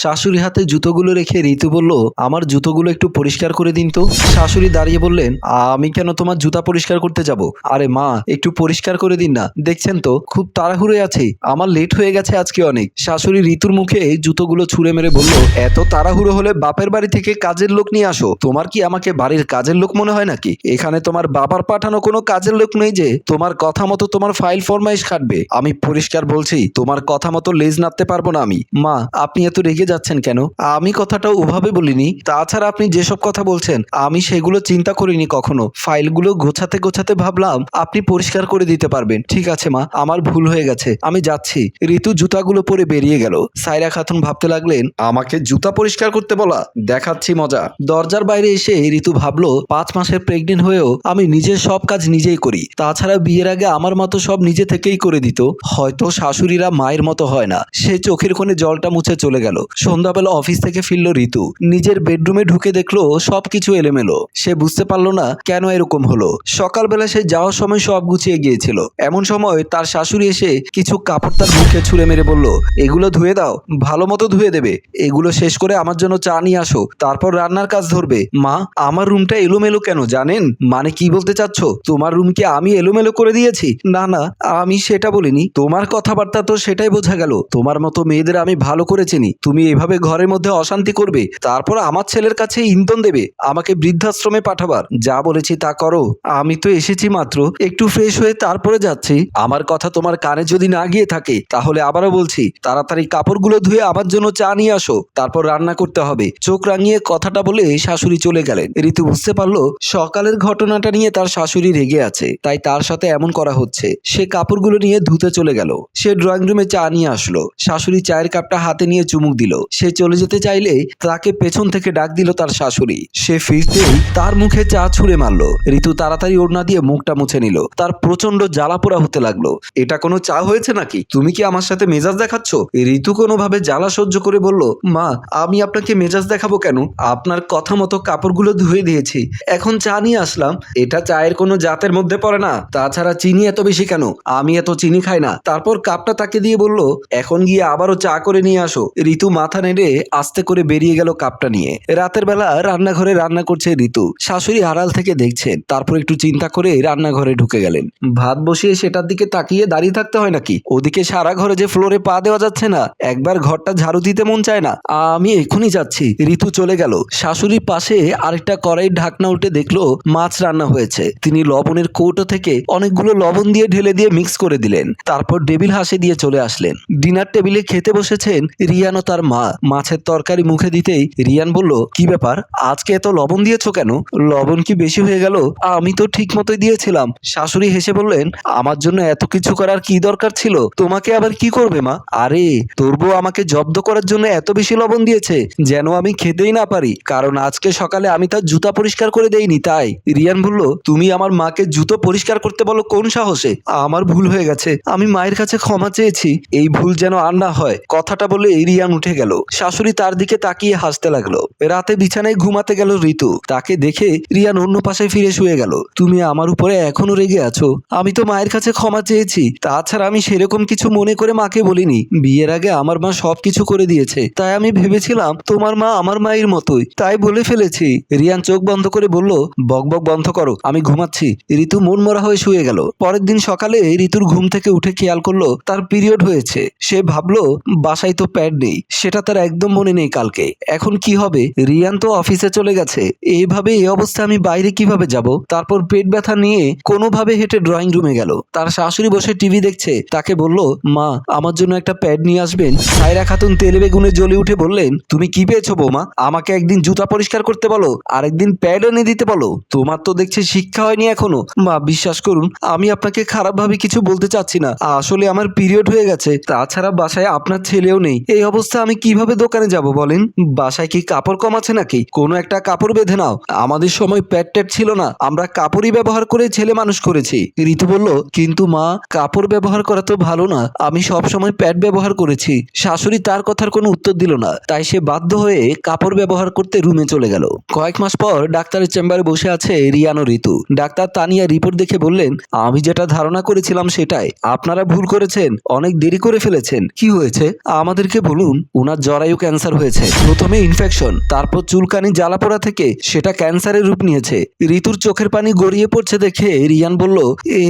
শাশুড়ি হাতে জুতোগুলো রেখে ঋতু বলল, আমার জুতোগুলো একটু পরিষ্কার করে দিন তো। শাশুড়ি দাঁড়িয়ে বললেন, আমি কেন তোমার জুতা পরিষ্কার করতে যাব? আরে মা, একটু পরিষ্কার করে দিন না। দেখছেন তো, খুব তাড়াহুড়োয় আছে। আমার লেট হয়ে গেছে আজকে অনেক। শাশুড়ি ঋতুর মুখে জুতোগুলো ছুঁড়ে মেরে বলল, এত তাড়াহুড়ো হলে বাপের বাড়ি থেকে কাজের লোক নিয়ে আসো। তোমার কি আমাকে বাড়ির কাজের লোক মনে হয় নাকি? এখানে তোমার বাবার পাঠানো কোনো কাজের লোক নেই যে, তোমার কথা মতো তোমার ফাইল ফরমাইশ খাটবে। আমি পরিষ্কার বলছি, তোমার কথা মতো লেজ নাড়তে পারব না আমি। মা, আপনি এত রেগে যাচ্ছেন কেন? আমি কথাটা ওভাবে বলিনি। তাছাড়া আপনি যেসব কথা বলছেন, আমি সেগুলো চিন্তা করিনি কখনো। ফাইলগুলো গোছাতে গোছাতে ভাবলাম, আপনি পরিষ্কার করে দিতে পারবেন। ঠিক আছে, মা, আমার ভুল হয়ে গেছে। আমি যাচ্ছি। ঋতু জুতাগুলো পরে বেরিয়ে গেল। সাইরা খাতুন ভাবতে লাগলেন, আমাকে জুতা পরিষ্কার করতে বলা? দেখাচ্ছি মজা। দরজার বাইরে এসে ঋতু ভাবলো, পাঁচ মাসের প্রেগনেন্ট হয়েও আমি নিজের সব কাজ নিজেই করি। তাছাড়া বিয়ের আগে আমার মতো সব নিজে থেকেই করে দিত। হয়তো শাশুড়িরা মায়ের মতো হয় না। সে চোখের কোণে জলটা মুছে চলে গেল। সন্ধ্যাবেলা অফিস থেকে ফিরল ঋতু। নিজের বেডরুমে ঢুকে দেখল সবকিছু এলোমেলো। সে বুঝতে পারল না কেন এরকম হলো। সকালবেলা সে যাওয়ার সময় সব গুছিয়ে গিয়েছিল। এমন সময় তার শাশুড়ি এসে কিছু কাপড় তার মুখে ছুঁড়ে মেরে বলল, এগুলো ধুয়ে দাও, ভালো মতো ধুয়ে দেবে। এগুলো শেষ করে আমার জন্য চা নিয়ে আসো, তারপর রান্নার কাজ ধরবে। মা, আমার রুমটা এলোমেলো কেন জানেন? মানে কি বলতে চাচ্ছ? তোমার রুমকে আমি এলোমেলো করে দিয়েছি? না না, আমি সেটা বলিনি। তোমার কথাবার্তা তো সেটাই বোঝা গেল। তোমার মতো মেয়েদের আমি ভালো করে চিনি। তুমি এভাবে ঘরের মধ্যে অশান্তি করবে, তারপর আমার ছেলের কাছে ইন্ধন দেবে, আমাকে বৃদ্ধাশ্রমে পাঠাবার। যা বলেছি তা করো। আমি তো এসেছি মাত্র, একটু ফ্রেশ হয়ে তারপরে যাচ্ছি। আমার কথা তোমার কানে যদি না গিয়ে থাকে, তাহলে আবারও বলছি, তাড়াতাড়ি কাপড়গুলো ধুয়ে আমার জন্য চা নিয়ে আসো, তারপর রান্না করতে হবে। চোখ রাঙিয়ে কথাটা বলে শাশুড়ি চলে গেলেন। ঋতু বুঝতে পারল, সকালের ঘটনাটা নিয়ে তার শাশুড়ি রেগে আছে, তাই তার সাথে এমন করা হচ্ছে। সে কাপড়গুলো নিয়ে ধুতে চলে গেল। সে ড্রয়িং রুমে চা নিয়ে আসলো। শাশুড়ি চায়ের কাপটা হাতে নিয়ে চুমুক দিল। সে চলে যেতে চাইলে তাকে পেছন থেকে ডাক দিল তার শাশুড়ি। সে ফিরতেই তার মুখে চা ছুঁড়ে মারলো। ঋতু তাড়াতাড়ি ওড়না দিয়ে মুখটা মুছে নিল। তার প্রচণ্ড জ্বালা পোড়া হতে লাগল। এটা কোনো চা হয়েছে নাকি? তুমি কি আমার সাথে মেজাজ দেখাচ্ছ? ঋতু কোনোভাবে জ্বালা সহ্য করে বলল, মা, আমি আপনাকে মেজাজ দেখাবো কেন? আপনার কথা মতো কাপড়গুলো ধুয়ে দিয়েছি। এখন চা নিয়ে আসলাম। এটা চায়ের কোনো জাতের মধ্যে পড়ে না। তাছাড়া চিনি এত বেশি কেন? আমি এত চিনি খাই না। তারপর কাপটা তাকে দিয়ে বলল, এখন গিয়ে আবারও চা করে নিয়ে আসো। ঋতু মাথা নেড়ে আস্তে করে বেরিয়ে গেল কাপটা নিয়ে। রাতের বেলা রান্নাঘরে রান্না করছে ঋতু। শাশুড়ি আড়াল থেকে দেখছেন। তারপর একটু চিন্তা করে রান্নাঘরে ঢুকে গেলেন। ভাত বসিয়ে সেটার দিকে তাকিয়ে দাঁড়িয়ে থাকতে হয় নাকি? ওদিকে সারা ঘরে যে ফ্লোরে পা দেওয়া যাচ্ছে না, একবার ঘরটা ঝাড়ু দিতে মন চায় না। আমি এক্ষুনি যাচ্ছি। ঋতু চলে গেল। শাশুড়ির পাশে আরেকটা কড়াইয়ের ঢাকনা উল্টে দেখল মাছ রান্না হয়েছে। তিনি লবণের কৌটো থেকে অনেকগুলো লবণ দিয়ে ঢেলে দিয়ে মিক্স করে দিলেন। তারপর ডেবিল হাসে দিয়ে চলে আসলেন। ডিনার টেবিলে খেতে বসেছেন রিয়ানো তার মা, মাছের তরকারি মুখে দিতেই রিয়ান বলল, কি ব্যাপার? আজকে এত লবণ দিয়েছ কেন? লবণ কি বেশি হয়ে গেল? আমি তো ঠিক মতোই দিয়েছিলাম। শাশুড়ি হেসে বললেন, আমার জন্য এত কিছু করার কি দরকার ছিল? তোমাকে আবার কি করবে মা? আরে, তোর বউ আমাকে জব্দ করার জন্য এত বেশি লবণ দিয়েছে, যেন আমি খেতেই না পারি, কারণ আজকে সকালে আমি তার জুতা পরিষ্কার করে দেইনি, তাই। রিয়ান বলল, তুমি আমার মাকে জুতো পরিষ্কার করতে বলো কোন সাহসে? আমার ভুল হয়ে গেছে, আমি মায়ের কাছে ক্ষমা চেয়েছি, এই ভুল যেন আর না হয়। কথাটা বলে এই রিয়ান উঠে গেল। শাশুড়ি তার দিকে তাকিয়ে হাসতে লাগল। রাতে বিছানায় ঘুমাতে গেল ঋতু। তাকে দেখে রিয়ান অন্য পাশে ফিরে শুয়ে গেল। তুমি আমার উপরে এখনও রেগে আছো। আমি তো মায়ের কাছে ক্ষমা চেয়েছি। তাছাড়া আমি সেরকম কিছু মনে করে মাকে বলিনি। বিয়ের আগে আমার মা সবকিছু করে দিয়েছে। তাই আমি ভেবেছিলাম, তোমার মা আমার মায়ের মতোই। তাই বলে ফেলেছি। রিয়ান চোখ বন্ধ করে বলল, বক বক, বন্ধ করো। আমি ঘুমাচ্ছি। ঋতু মন মরা হয়ে শুয়ে গেল। পরের দিন সকালে ঋতুর ঘুম থেকে উঠে খেয়াল করল, তার পিরিয়ড হয়েছে। সে ভাবলো, বাসায় তো প্যাড নেই। সেটা তার একদম মনে নেই কালকে। এখন কি হবে? রিয়ান তো অফিসে চলে গেছে। এইভাবে এই অবস্থা আমি বাইরে কীভাবে যাব? তারপর পেট ব্যথা নিয়ে কোনোভাবে হেঁটে ড্রয়িং রুমে গেল। তার শাশুড়ি বসে টিভি দেখছে। তাকে বলল, মা, আমার জন্য একটা প্যাড নিয়ে আসবেন। সাইরা খাতুন তেলে বেগুনে জ্বলে উঠে বললেন, তুমি কি পেয়েছ বৌমা? আমাকে একদিন জুতা পরিষ্কার করতে বলো আরেকদিন প্যাড এনে দিতে বলো। তোমার তো দেখছি শিক্ষা হয়নি এখনও। মা, বিশ্বাস করুন, আমি আপনাকে খারাপভাবে কিছু বলতে চাচ্ছি না। আসলে আমার পিরিয়ড হয়ে গেছে। তাছাড়া বাসায় আপনার ছেলেও নেই। এই অবস্থা আমি কীভাবে দোকানে যাব বলেন? বাসায় কি কাপড় কম আছে নাকি? কোনো একটা কাপড় বেঁধে নাও। আমাদের সময় প্যাড ট্যাড ছিল না। আমরা কাপড়ই ব্যবহার করে ছেলে মানুষ করেছি। ঋতু বলল, কিন্তু মা, কাপড় ব্যবহার করা তো ভালো না। আমি সব সময় প্যাড ব্যবহার করেছি। শাশুড়ি তার কথার কোনো উত্তর দিল না। তাই সে বাধ্য হয়ে কাপড় ব্যবহার করতে রুমে চলে গেল। কয়েক মাস পর ডাক্তারের চেম্বারে বসে আছে রিয়ানো ঋতু। ডাক্তার তানিয়া রিপোর্ট দেখে বললেন, আমি যেটা ধারণা করেছিলাম সেটাই। আপনারা ভুল করেছেন। অনেক দেরি করে ফেলেছেন। কি হয়েছে? আমাদেরকে বলুন। ওনার জরায়ু ক্যান্সার হয়েছে। প্রথমে ইনফেকশন তারপর চুলকানি জ্বালা জ্বালাপোড়া থেকে সেটা ক্যান্সারের রূপ নিয়েছে। ঋতুর চোখের পানি গড়িয়ে পড়ছে দেখে রিয়ান বলল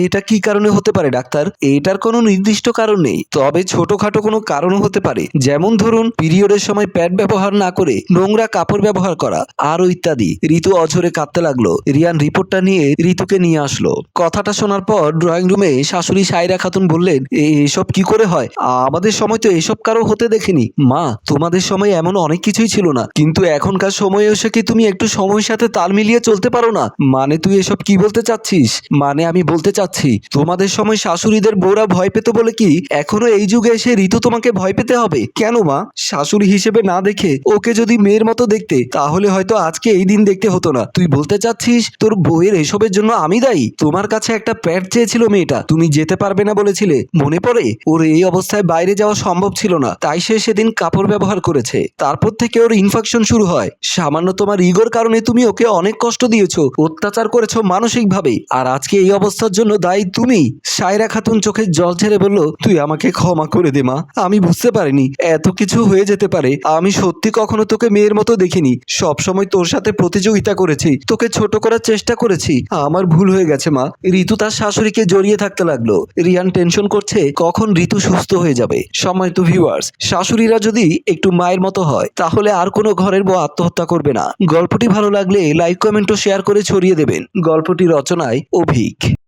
এটা কি কারণে হতে পারে, ডাক্তার? এটার কোনো নির্দিষ্ট কারণ নেই। তবে ছোটখাটো কোনো কারণও হতে পারে। যেমন ধরুন, পিরিয়ডের সময় প্যাড ব্যবহার না করে নোংরা কাপড় ব্যবহার করা আরও ইত্যাদি। ঋতু অঝরে কাঁদতে লাগল। রিয়ান রিপোর্টটা নিয়ে ঋতুকে নিয়ে আসলো। কথাটা শোনার পর ড্রয়িং রুমে শাশুড়ি সাইরা খাতুন বললেন এসব কি করে হয়? আমাদের সময় তো এসব কারও হতে দেখিনি। মা তোমাদের সময় এমন অনেক কিছুই ছিল না। কিন্তু এখনকার সময়ে এসে কি তুমি একটু সময়ের সাথে তাল মিলিয়ে চলতে পারো না? মানে তুই এসব কি বলতে চাচ্ছিস? মানে আমি বলতে চাচ্ছি, তোমাদের সময় শাশুড়িদের বউরা ভয় পেত বলে কি এখনও এই যুগে এসে ঋতু তোমাকে ভয় পেতে হবে? কেন মা? শাশুড়ি হিসেবে না দেখে ওকে যদি মেয়ের মতো দেখতে, তাহলে হয়তো আজকে এই দিন দেখতে হতো না। তুই বলতে চাচ্ছিস, তোর বউয়ের এসবের জন্য আমি দায়ী? তোমার কাছে একটা প্যাড চেয়েছিল মেয়েটা, তুমি যেতে পারবে না বলেছিলে। মনে পড়ে? ওর এই অবস্থায় বাইরে যাওয়া সম্ভব ছিল না, তাই সে সেদিন কাপড় ব্যবহার করেছে। তারপর থেকে ওর ইনফেকশন শুরু হয়। সামান্য তোমার ইগোর কারণে তুমি ওকে অনেক কষ্ট দিয়েছ। অত্যাচার করেছ মানসিকভাবে। আর আজকে এই অবস্থার জন্য দায়ী তুমি। সায়রা খাতুন চোখের জল ছেড়ে বলল, তুই আমাকে ক্ষমা করে দে, মা। আমি বুঝতে পারিনি। এত কিছু হয়ে যেতে পারে। আমি সত্যি কখনো তোকে মেয়ের মতো দেখিনি। সব সময় তোর সাথে প্রতিযোগিতা করেছি। তোকে ছোট করার চেষ্টা করেছি। আমার ভুল হয়ে গেছে, মা। ঋতু তার শাশুড়িকে জড়িয়ে থাকতে লাগল। রিয়ান টেনশন করছে, কখন ঋতু সুস্থ হয়ে যাবে? সময় তো ভিউয়ার্স শাশুড়িরা যদি একটু মায়ের মতো হয়, তাহলে আর কোনো ঘরের বউ আত্মহত্যা করবে না। গল্পটি ভালো লাগলে লাইক কমেন্ট ও শেয়ার করে ছড়িয়ে দেবেন। গল্পটি রচনায় অভিক।